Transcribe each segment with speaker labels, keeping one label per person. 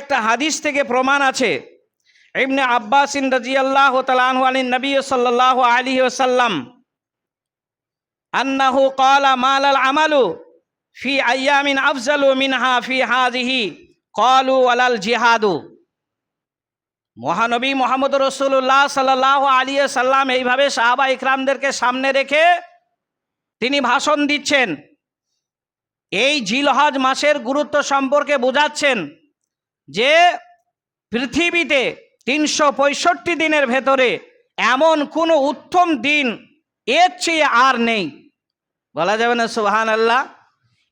Speaker 1: একটা হাদিস থেকে প্রমাণ আছে। ইবনে আব্বাসিন রাজিয়াল্লাহ তালাহু আলী নবী সাল্লাহ আলী ওসাল্লাম আন্নাহু ক্বালা, মালাল আমালু ফি আইয়ামিন আফজালু মিনহা ফি হাজিহি ক্বালু, ওয়ালাল জিহাদু। মহানবী মোহাম্মদ রসুল্লাহ সাল্লাহ আলী সাল্লাম এইভাবে সাহাবা ইকরামদেরকে সামনে রেখে তিনি ভাষণ দিচ্ছেন। এই জিলহজ মাসের গুরুত্ব সম্পর্কে বোঝাচ্ছেন। যে পৃথিবীতে তিনশো পঁয়ষট্টি দিনের ভেতরে এমন কোনো উত্তম দিন এর চেয়ে আর নেই। বলা যাবে না সুহান আল্লাহ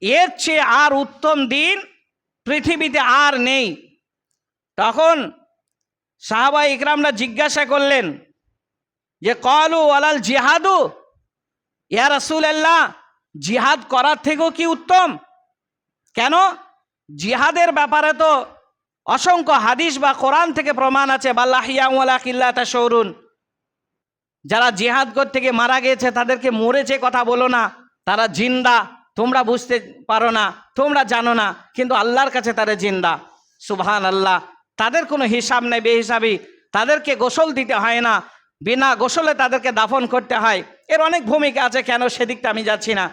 Speaker 1: এর চেয়ে আর উত্তম দিন পৃথিবীতে আর নেই। তখন সাহাবা ইকরামরা জিজ্ঞাসা করলেন, যে কলু আলাল জিহাদু? ইয়া রাসুল আল্লাহ জিহাদ করার থেকেও কি উত্তম? কেন? জিহাদের ব্যাপারে তো অসংখ্য হাদিস বা কোরআন থেকে প্রমাণ আছে বাল্লাহিয়াউলা কিল্লা তা সৌরুন যারা জিহাদ করতে গিয়ে মারা গিয়েছে তাদেরকে মরেছে কথা বলো না। তারা জিন্দা, তোমরা বুঝতে পারো না, তোমরা জানো না, কিন্তু আল্লাহর কাছে তারা জিন্দা। সুবহান আল্লাহ তাদের কোনো হিসাব নেই, বেহিসাবি। তাদেরকে গোসল দিতে হয় না, বিনা গোসলে তাদেরকে দাফন করতে হয়। এর অনেক ভূমিকা আছে, কেন সেদিকটা আমি যাচ্ছি না।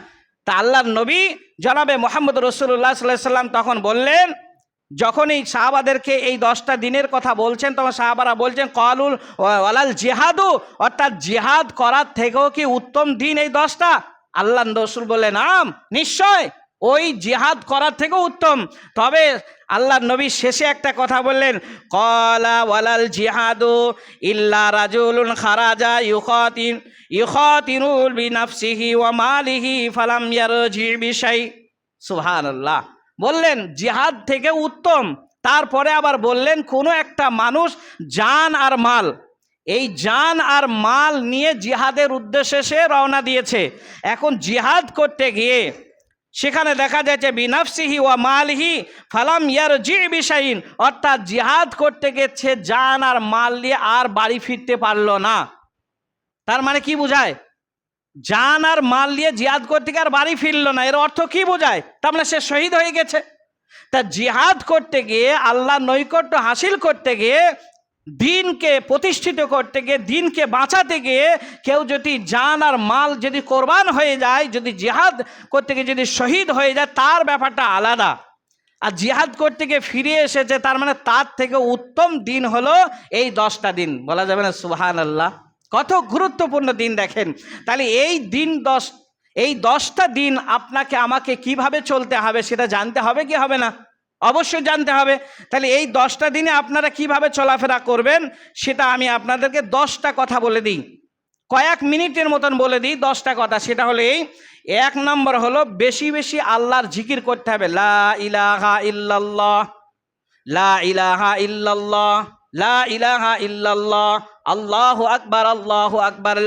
Speaker 1: তা আল্লাহর নবী জনাবে মোহাম্মদ রসুল্লাহ সাল্লাহ সাল্লাম তখন বললেন যখনই সাহাবাদেরকে এই দশটা দিনের কথা বলছেন, তখন সাহাবারা বলছেন, কলুল ওয়ালাল জিহাদু। অর্থাৎ জেহাদ করার থেকেও কি উত্তম দিন এই দশটা? আল্লাহ রসুল বললেন, আম, নিশ্চয়, ওই জিহাদ করার থেকেও উত্তম। তবে আল্লাহ নবী শেষে একটা কথা বললেন, কলা ওয়ালাল জিহাদু ইল্লা রাজুলুন খারাজা ইউখাতিন, ইউখাতিনুল বিনাফসিহি ওয়া মালিহি ফালাম ইয়ারজি বিশাই। সুবহানাল্লাহ। বললেন, জিহাদ থেকে উত্তম। তারপরে আবার বললেন, কোনো একটা মানুষ জান আর মাল। এই জান আর মাল নিয়ে জিহাদের উদ্দেশ্যে সে রওনা দিয়েছে। এখন জিহাদ করতে গিয়ে সেখানে দেখা যাচ্ছে বিনাফসিহি ওয়া মালহি ফালাম ইয়ার জি বিষাইন অর্থাৎ জিহাদ করতে গেছে জান আর মাল নিয়ে আর বাড়ি ফিরতে পারল না। তার মানে কি বোঝায়? জান আর মাল নিয়ে জিহাদ করতে গিয়ে আর বাড়ি ফিরলো না। এর অর্থ কি বোঝায়? তার মানে সে শহীদ হয়ে গেছে। তা জিহাদ করতে গিয়ে আল্লাহ নৈকট্য হাসিল করতে গিয়ে, দিনকে প্রতিষ্ঠিত করতে গিয়ে, দিনকে বাঁচাতে গিয়ে, কেউ যদি জান আর মাল যদি কোরবান হয়ে যায়, যদি জিহাদ করতে গিয়ে যদি শহীদ হয়ে যায়, তার ব্যাপারটা আলাদা। আর জিহাদ করতে গিয়ে ফিরে এসেছে, তার মানে তার থেকে উত্তম দিন হলো এই দশটা দিন। বলা যাবে না সুহান আল্লাহ কত গুরুত্বপূর্ণ দিন দেখেন। তাহলে এই দিন দশ, এই দশটা দিন আপনাকে, আমাকে কীভাবে চলতে হবে সেটা জানতে হবে কি হবে না? অবশ্যই জানতে হবে। তাহলে এই দশটা দিনে আপনারা কীভাবে চলাফেরা করবেন সেটা আমি আপনাদেরকে দশটা কথা বলে দিই। কয়েক মিনিটের মতন বলে দিই দশটা কথা। সেটা হলো এই, এক নম্বর হলো বেশি বেশি আল্লাহর জিকির করতে হবে। লা ইলাহা ইল্লাল্লাহ, লা ইলাহা ইল্লাল্লাহ, লা ইলাহা ইল্লাল্লাহ। আল্লাহ আকবার আল্লাহ আকবার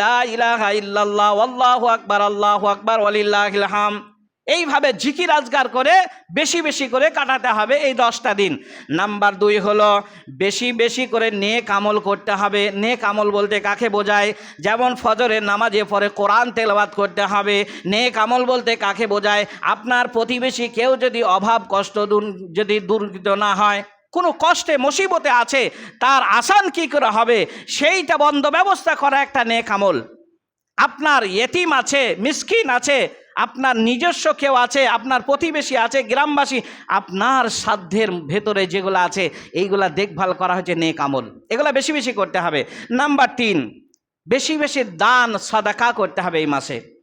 Speaker 1: ইল্লাল্লাহ আল্লাহ আকবার আল্লাহ আকবার, ওয়ালিল্লাহিল হাম। এইভাবে জিকির আজগার করে বেশি বেশি করে কাটাতে হবে এই দশটা দিন। নাম্বার দুই হলো বেশি বেশি করে নেক আমল করতে হবে। নেক আমল বলতে কাকে বোঝায়? যেমন ফজরের নামাজে পরে কোরআন তেলবাদ করতে হবে। নেক আমল বলতে কাকে বোঝায়? আপনার প্রতিবেশী কেউ যদি অভাব, কষ্ট যদি দুর্গিত না হয় কোনো কষ্টে, মুসিবতে আছে, তার আসান কি করে হবে? সেইটা বন্ধ ব্যবস্থা করা একটা নেক আমল। আপনার এতিম আছে, মিসকিন আছে, আপনার নিজস্ব কেউ আছে, আপনার প্রতিবেশী আছে, গ্রামবাসী, আপনার সাধ্যের ভেতরে যেগুলো আছে, এইগুলা দেখভাল করা হচ্ছে নেক আমল। এগুলা বেশি বেশি করতে হবে। নাম্বার তিন, বেশি বেশি দান, সদাকা করতে হবে এই মাসে।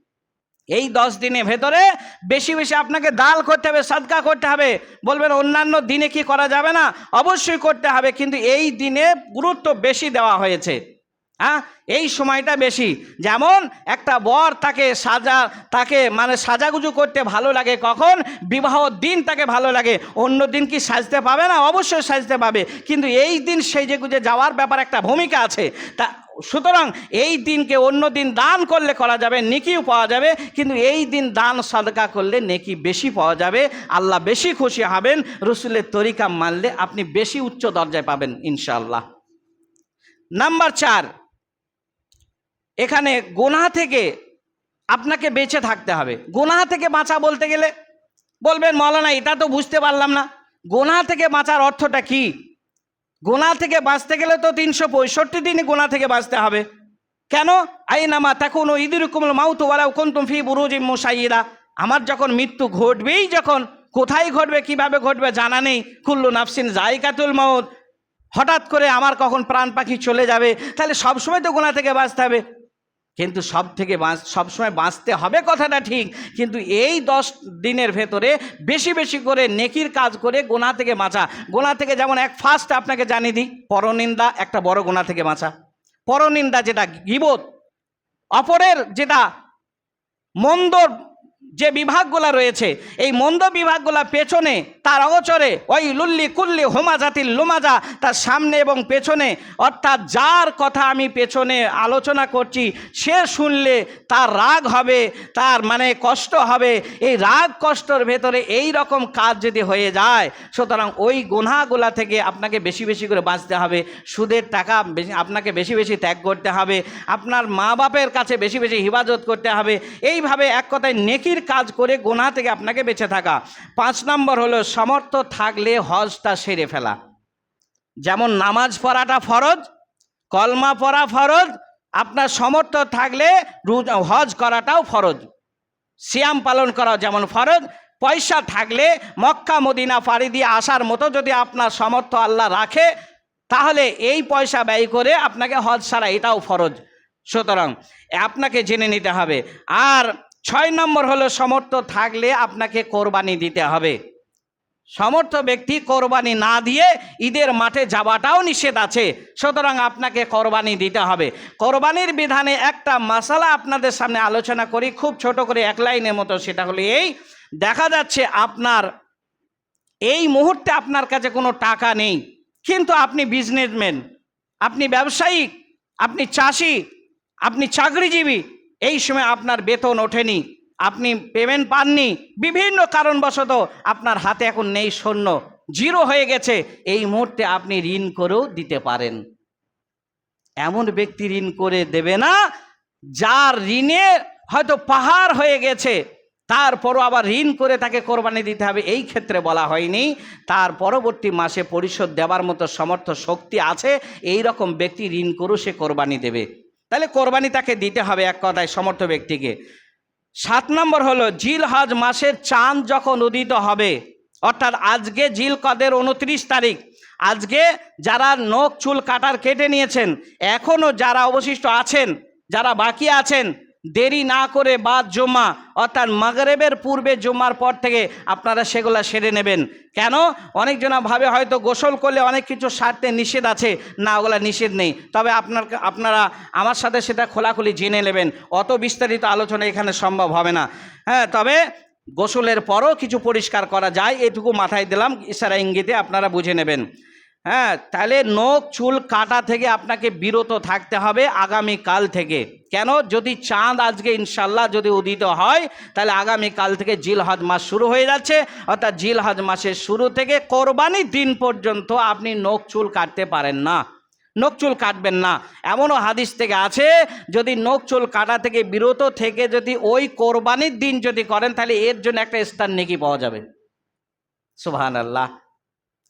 Speaker 1: এই দশ দিনের ভেতরে বেশি বেশি আপনাকে দাল করতে হবে, সাদকা করতে হবে। বলবেন, অন্যান্য দিনে কি করা যাবে না? অবশ্যই করতে হবে, কিন্তু এই দিনে গুরুত্ব বেশি দেওয়া হয়েছে। হ্যাঁ? এই সময়টা বেশি। যেমন একটা বর তাকে সাজা, তাকে মানে সাজাগুজু করতে ভালো লাগে, কখন? বিবাহ দিন তাকে ভালো লাগে। অন্য দিন কি সাজতে পাবে না? অবশ্যই সাজতে পাবে। কিন্তু এই দিন সেজে গুজে যাওয়ার ব্যাপার একটা ভূমিকা আছে। তা সুতরাং এই দিনকে অন্য দিন দান করলে করা যাবে, নেকিও পাওয়া যাবে, কিন্তু এই দিন দান সাদকা করলে নেকি বেশি পাওয়া যাবে, আল্লাহ বেশি খুশি হবেন, রসুলের তরিকা মানলে আপনি বেশি উচ্চ দরজায় পাবেন, ইনশাআল্লাহ। নাম্বার চার, এখানে গোনা থেকে আপনাকে বেঁচে থাকতে হবে। গোনা থেকে বাঁচা বলতে গেলে, বলবেন, মৌলানা, এটা তো বুঝতে পারলাম না। গোনা থেকে বাঁচার অর্থটা কি? গোনা থেকে বাঁচতে গেলে তো তিনশো পঁয়ষট্টি দিনই গোনা থেকে বাঁচতে হবে। কেন? আই আইনামা তখন ও ইদির কুমল মাউতু ওয়ালাউ কুনতুম ফি বুরুজিম মুসাইয়িদা। আমার যখন মৃত্যু ঘটবেই যখন, কোথায় ঘটবে, কীভাবে ঘটবে জানা নেই। কুল্লু নাফসিন জায়কাতুল মাউত। হঠাৎ করে আমার কখন প্রাণ পাখি চলে যাবে, তাহলে সবসময় তো গোনা থেকে বাঁচতে হবে। কিন্তু সব থেকে বাঁচ, সবসময় বাঁচতে হবে কথাটা ঠিক, কিন্তু এই দশ দিনের ভেতরে বেশি বেশি করে নেকির কাজ করে গোনা থেকে বাঁচা। গোনা থেকে যেমন এক ফার্স্ট আপনাকে জানিয়ে দিই, পরনিন্দা একটা বড় গোনা থেকে বাঁচা। পরনিন্দা যেটা গিবত, অপরের যেটা মন্দ যে বিভাগগুলো রয়েছে, এই মন্দ বিভাগগুলো পেছনে, তার অগচরে, ওই লুল্লি কুল্লি হোমা জাতির লোমাজা তার সামনে এবং পেছনে, অর্থাৎ যার কথা আমি পেছনে আলোচনা করছি, সে শুনলে তার রাগ হবে, তার মানে কষ্ট হবে। এই রাগ কষ্টর ভেতরে এই রকম কাজ যদি হয়ে যায়, সুতরাং ওই গুনাগুলা থেকে আপনাকে বেশি বেশি করে বাঁচতে হবে, সুদের টাকা আপনাকে বেশি বেশি ত্যাগ করতে হবে, আপনার মা বাপের কাছে বেশি বেশি হিফাজত করতে হবে। এইভাবে এক কথায় নেকির কাজ করে গোনা থেকে আপনাকে বেঁচে থাকা। পাঁচ নম্বর হলো সমর্থ থাকলে হজটা সেরে ফেলা। যেমন নামাজ পড়াটা ফরজ, কলমা পড়া ফরজ, আপনার সমর্থ থাকলে হজ করাটাও ফরজ। সিয়াম পালন করা যেমন ফরজ, পয়সা থাকলে মক্কা, মদিনা পাড়ি দিয়ে আসার মতো যদি আপনার সমর্থ আল্লাহ রাখে, তাহলে এই পয়সা ব্যয় করে আপনাকে হজ ছাড়া এটাও ফরজ। সুতরাং, আপনাকে জেনে নিতে হবে, আর ছয় নম্বর হলো সমর্থ থাকলে আপনাকে কোরবানি দিতে হবে। সমর্থ ব্যক্তি কোরবানি না দিয়ে ঈদের মাঠে যাওয়াটাও নিষেধ আছে। সুতরাং আপনাকে কোরবানি দিতে হবে। কোরবানির বিধানে একটা মশালা আপনাদের সামনে আলোচনা করি, খুব ছোট করে এক লাইনের মতো, সেটা হলো এই, দেখা যাচ্ছে আপনার, এই মুহূর্তে আপনার কাছে কোনো টাকা নেই, কিন্তু আপনি বিজনেসম্যান আপনি ব্যবসায়িক আপনি চাষি, আপনি চাকরিজীবী এই সময় আপনার বেতন ওঠেনি, আপনি পেমেন্ট পাননি, বিভিন্ন কারণবশত আপনার হাতে এখন নেই শূন্য জিরো হয়ে গেছে, এই মুহূর্তে আপনি ঋণ করেও দিতে পারেন। এমন ব্যক্তি ঋণ করে দেবে না, যার ঋণে হয়তো পাহাড় হয়ে গেছে, তারপরও আবার ঋণ করে তাকে কোরবানি দিতে হবে, এই ক্ষেত্রে বলা হয়নি। তার পরবর্তী মাসে পরিশোধ দেওয়ার মতো সমর্থ শক্তি আছে, এই রকম ব্যক্তি ঋণ করেও সে কোরবানি দেবে। তাহলে কোরবানি তাকে দিতে হবে এক কথায় সমর্থ ব্যক্তিকে। সাত নম্বর হলো জিল হজ মাসের চাঁদ যখন উদিত হবে, অর্থাৎ আজকে জিল কদের উনত্রিশ তারিখ, আজকে যারা নখ চুল কাটার কেটে নিয়েছেন এখনও যারা অবশিষ্ট আছেন, যারা বাকি আছেন দেরি না করে বাদ জমা, অর্থাৎ মাগরেবের পূর্বে জমার পর থেকে আপনারা সেগুলা সেরে নেবেন। কেন? অনেকজনা ভাবে হয়তো গোসল করলে অনেক কিছু সারতে নিষেধ আছে, না ওগুলা নিষেধ নেই। তবে আপনার আপনারা আমার সাথে সেটা খোলাখুলি জেনে নেবেন, অত বিস্তারিত আলোচনা এখানে সম্ভব হবে না। হ্যাঁ তবে গোসলের পরও কিছু পরিষ্কার করা যায়, এটুকু মাথায় দিলাম, ইশারা ইঙ্গিতে আপনারা বুঝে নেবেন। হ্যাঁ তাহলে নখ, চুল, কাটা থেকে আপনাকে বিরত থাকতে হবে আগামী কাল থেকে। কেন? যদি চাঁদ আজকে ইনশাল্লাহ যদি উদিত হয়, তাহলে আগামী কাল থেকে জিল হজ মাস শুরু হয়ে যাচ্ছে। অর্থাৎ জিল হজ মাসের শুরু থেকে কোরবানির দিন পর্যন্ত আপনি নখ, চুল কাটতে পারেন না। নখ, চুল কাটবেন না। এমনও হাদিস থেকে আছে, যদি নখ, চুল, কাটা থেকে বিরত থেকে যদি ওই কোরবানির দিন যদি করেন, তাহলে এর জন্য একটা স্থান নেকি পাওয়া যাবে। সুবহান আল্লাহ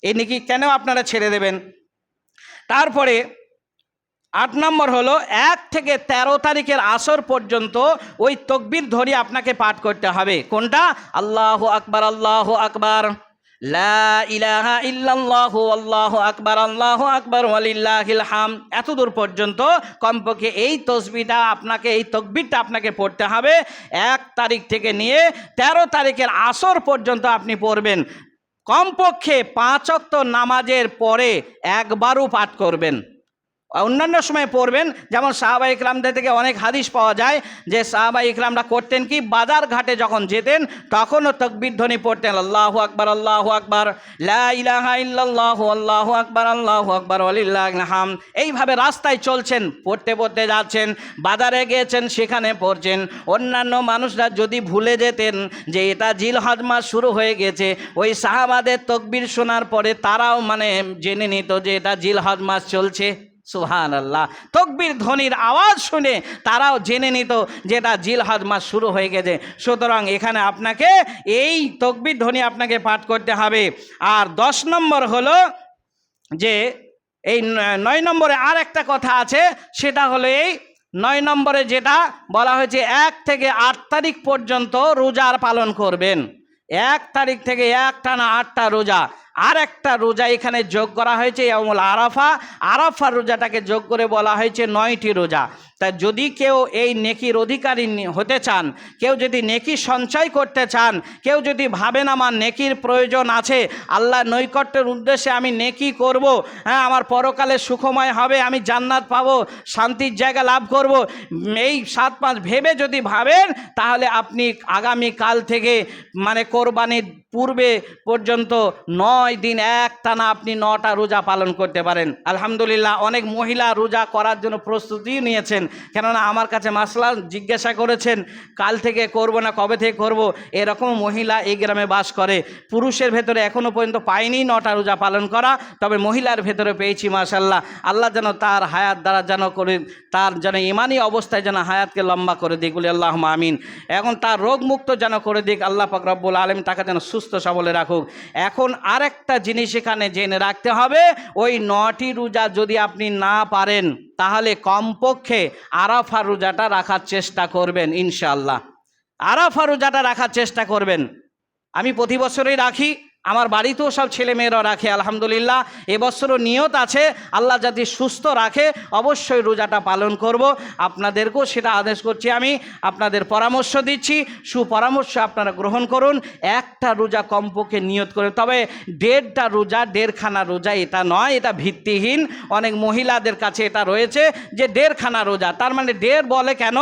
Speaker 1: এই নেকি কেন আপনারা ছেড়ে দেবেন? তারপরে আট নম্বর হলো, এক থেকে ১৩ তারিখের আসর পর্যন্ত ওই তকবির ধরে আপনাকে পাঠ করতে হবে। কোনটা? আল্লাহ আকবার আল্লাহ আকবার। আকবার, আল্লাহু আকবার হাম এত দূর পর্যন্ত কমপক্ষে এই তসবিটা আপনাকে, এই তকবিরটা আপনাকে পড়তে হবে। এক তারিখ থেকে নিয়ে ১৩ তারিখের আসর পর্যন্ত আপনি পড়বেন। কমপক্ষে পাঁচ অক্ত নামাজের পরে একবারও পাঠ করবেন। অন্যান্য সময় পড়বেন। যেমন সাহাবা ইকরামদের থেকে অনেক হাদিস পাওয়া যায় যে সাহাবা ইকরামরা করতেন কি? বাজার ঘাটে যখন যেতেন, তখনও তকবির ধ্বনি পড়তেন, আল্লাহ আকবার আল্লাহ আকবার, লা ইলাহা ইল্লাল্লাহু, আল্লাহু আকবার আল্লাহু আকবার ওয়ালিল্লাহিল হাম এইভাবে রাস্তায় চলছেন, পড়তে পড়তে যাচ্ছেন, বাজারে গিয়েছেন, সেখানে পড়ছেন। অন্যান্য মানুষরা যদি ভুলে যেতেন যে এটা জিল মাস শুরু হয়ে গেছে, ওই সাহাবাদের তকবির শোনার পরে তারাও মানে জেনে নিত যে এটা জিল হজ মাস চলছে। সুহান আল্লাহ তকবির ধ্বনির আওয়াজ শুনে তারাও জেনে নিত যে এটা জিলহাজ মাস শুরু হয়ে গেছে। সুতরাং এখানে আপনাকে এই তকবির ধ্বনি আপনাকে পাঠ করতে হবে। আর দশ নম্বর হলো যে এই নয় নম্বরে আর একটা কথা আছে, সেটা হলো এই নয় নম্বরে যেটা বলা হয়েছে, এক থেকে আট তারিখ পর্যন্ত রোজার পালন করবেন। এক তারিখ থেকে এক টানা আটটা রোজা। আর একটা রোজা এখানে যোগ করা হয়েছে এমন আরাফা। আরাফা রোজাটাকে যোগ করে বলা হয়েছে নয়টি রোজা। তা যদি কেউ এই নেকির অধিকারী হতে চান, কেউ যদি নেকি সঞ্চয় করতে চান, কেউ যদি ভাবেন আমার নেকির প্রয়োজন আছে, আল্লাহ নৈকট্যের উদ্দেশ্যে আমি নেকি করব হ্যাঁ আমার পরকালে সুখময় হবে, আমি জান্নাত পাবো, শান্তির জায়গা লাভ করব, এই সাত পাঁচ ভেবে যদি ভাবেন, তাহলে আপনি আগামী কাল থেকে মানে কোরবানির পূর্বে পর্যন্ত নয় দিন এক টানা আপনি নটা রোজা পালন করতে পারেন। আলহামদুলিল্লাহ, অনেক মহিলা রোজা করার জন্য প্রস্তুতি নিয়েছেন। কেননা আমার কাছে মাসলা জিজ্ঞাসা করেছেন, কাল থেকে করব না, কবে থেকে করব? এরকম মহিলা এই গ্রামে বাস করে। পুরুষের ভেতরে এখনও পর্যন্ত পাইনি নটা রোজা পালন করা, তবে মহিলার ভেতরে পেয়েছি মাশাল্লাহ আল্লাহ যেন তার হায়াত দ্বারা যেন করে, তার যেন ইমানি অবস্থায় যেন হায়াতকে লম্বা করে দিক, বলে আল্লাহ আমিন। এখন তার রোগমুক্ত যেন করে দিক, আল্লাহ পাক আলম তাকে যেন সুস্থ সবলে রাখুক। এখন আর একটা জিনিস এখানে জেনে রাখতে হবে, ওই নটি রোজা যদি আপনি না পারেন, তাহলে কমপক্ষে আরাফা রোজাটা রাখার চেষ্টা করবেন ইনশাল্লাহ আরাফা রোজাটা রাখার চেষ্টা করবেন। আমি প্রতি বছরই রাখি আমার বাড়িতেও সব ছেলেমেয়েরা রাখে, আলহামদুলিল্লাহ। এবছরও নিয়ত আছে, আল্লাহ যাতে সুস্থ রাখে, অবশ্যই রোজাটা পালন করব। আপনাদেরকেও সেটা আদেশ করছি আমি, আপনাদের পরামর্শ দিচ্ছি, সুপরামর্শ আপনারা গ্রহণ করুন, একটা রোজা কমপক্ষে নিয়ত করে, তবে দেড়টা রোজা, দেড়খানা রোজা এটা নয়, এটা ভিত্তিহীন। অনেক মহিলাদের কাছে এটা রয়েছে যে দেড়খানা রোজা, তার মানে দেড় বলে কেন?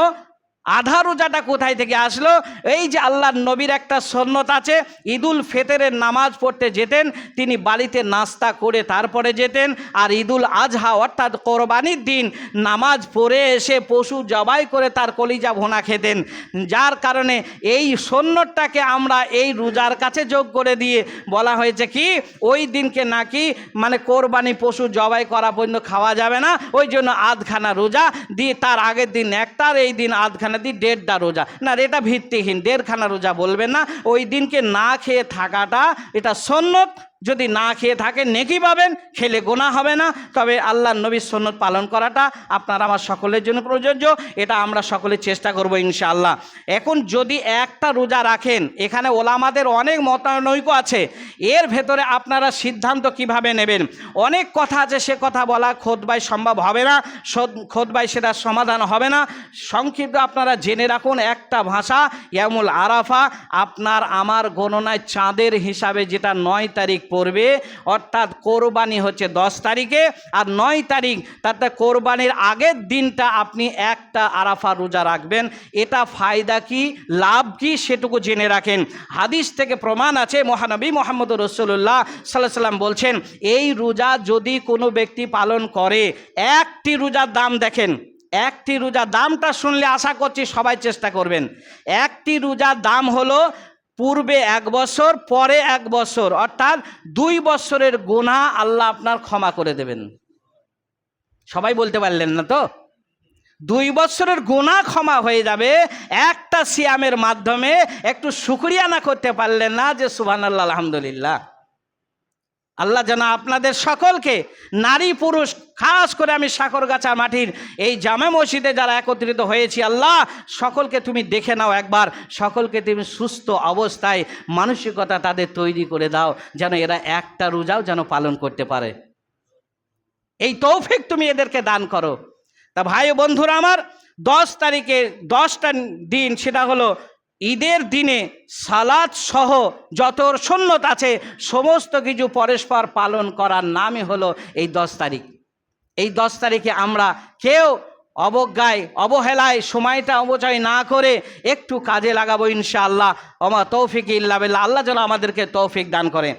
Speaker 1: আধা রোজাটা কোথায় থেকে আসলো? এই যে আল্লাহর নবীর একটা সন্ন্যত আছে, ঈদুল ফেতেরের নামাজ পড়তে যেতেন, তিনি বাড়িতে নাস্তা করে তারপরে যেতেন, আর ঈদুল আজহা অর্থাৎ কোরবানির দিন নামাজ পড়ে এসে পশু জবাই করে তার কলিজা ভোনা খেতেন। যার কারণে এই সন্ন্যতটাকে আমরা এই রোজার কাছে যোগ করে দিয়ে বলা হয়েছে কি, ওই দিনকে নাকি মানে কোরবানি পশু জবাই করা পর্যন্ত খাওয়া যাবে না, ওই জন্য আধখানা রোজা দিয়ে তার আগের দিন একটার এই দিন আধখানা দিয়ে দেড়টা রোজা। না এটা ভিত্তিহীন। দেড়খানা রোজা বলবেন না, ওই দিনকে না খেয়ে থাকাটা, এটা সন্ন্যত যদি না খেয়ে থাকেন, নেকি পাবেন, খেলে গোনা হবে না। তবে আল্লাহ নবীর সন্ন্যত পালন করাটা আপনার আমার সকলের জন্য প্রযোজ্য, এটা আমরা সকলে চেষ্টা করব ইনশাআল্লাহ। এখন যদি একটা রোজা রাখেন, এখানে ওলামাদের অনেক মতানৈক্য আছে, এর ভেতরে আপনারা সিদ্ধান্ত কীভাবে নেবেন? অনেক কথা আছে, সে কথা বলা খোদবাই সম্ভব হবে না খোদবাই সেটা সমাধান হবে না। সংক্ষিপ্ত আপনারা জেনে রাখুন, একটা ভাষা ইয়ামুল আরাফা, আপনার আমার গণনায় চাঁদের হিসাবে যেটা নয় তারিখ পড়বে, অর্থাৎ কোরবানি হচ্ছে দশ তারিখে আর নয় তারিখ, তাতে কোরবানির আগের দিনটা আপনি একটা আরাফা রোজা রাখবেন। এটা ফায়দা কি, লাভ কি সেটুকু জেনে রাখেন। হাদিস থেকে প্রমাণ আছে, মহানবী মোহাম্মদ রসুল্লাহ সাল্লাহ সাল্লাম বলছেন, এই রোজা যদি কোনো ব্যক্তি পালন করে, একটি রোজার দাম দেখেন, একটি রোজার দামটা শুনলে আশা করছি সবাই চেষ্টা করবেন। একটি রোজার দাম হলো পূর্বে এক বছর, পরে এক বছর, অর্থাৎ দুই বছরের গোনা আল্লাহ আপনার ক্ষমা করে দেবেন। সবাই বলতে পারলেন না তো? দুই বছরের গোনা ক্ষমা হয়ে যাবে, একটা সিয়ামের মাধ্যমে একটু শুক্রিয়া না করতে পারলেন না যে সুবাহ আল্লাহ আলহামদুলিল্লাহ। আল্লাহ যেন আপনাদের সকলকে নারী পুরুষ খাস করে আমি সাকরগাছা মাটির এই জামে মসজিদে যারা একত্রিত হয়েছি, আল্লাহ, সকলকে তুমি দেখে নাও একবার। সকলকে তুমি সুস্থ অবস্থায় মানসিকতা তাদের তৈরি করে দাও, যেন এরা একটা রোজাও যেন পালন করতে পারে। এই তৌফিক তুমি এদেরকে দান করো। তা ভাই বন্ধুরা আমার, দশ তারিখে দশটা দিন, সেটা হলো ঈদের দিনে সালাদ সহ যত সন্ন্যত আছে, সমস্ত কিছু পরস্পর পালন করার নামই হলো এই দশ তারিখ। এই দশ তারিখে আমরা কেউ অবজ্ঞায়, অবহেলায়, সময়টা অবচয় না করে একটু কাজে লাগাবো ইনশাআল্লাহ। আমার তৌফিক ইল্লা আল্লাহ যেন আমাদেরকে তৌফিক দান করে।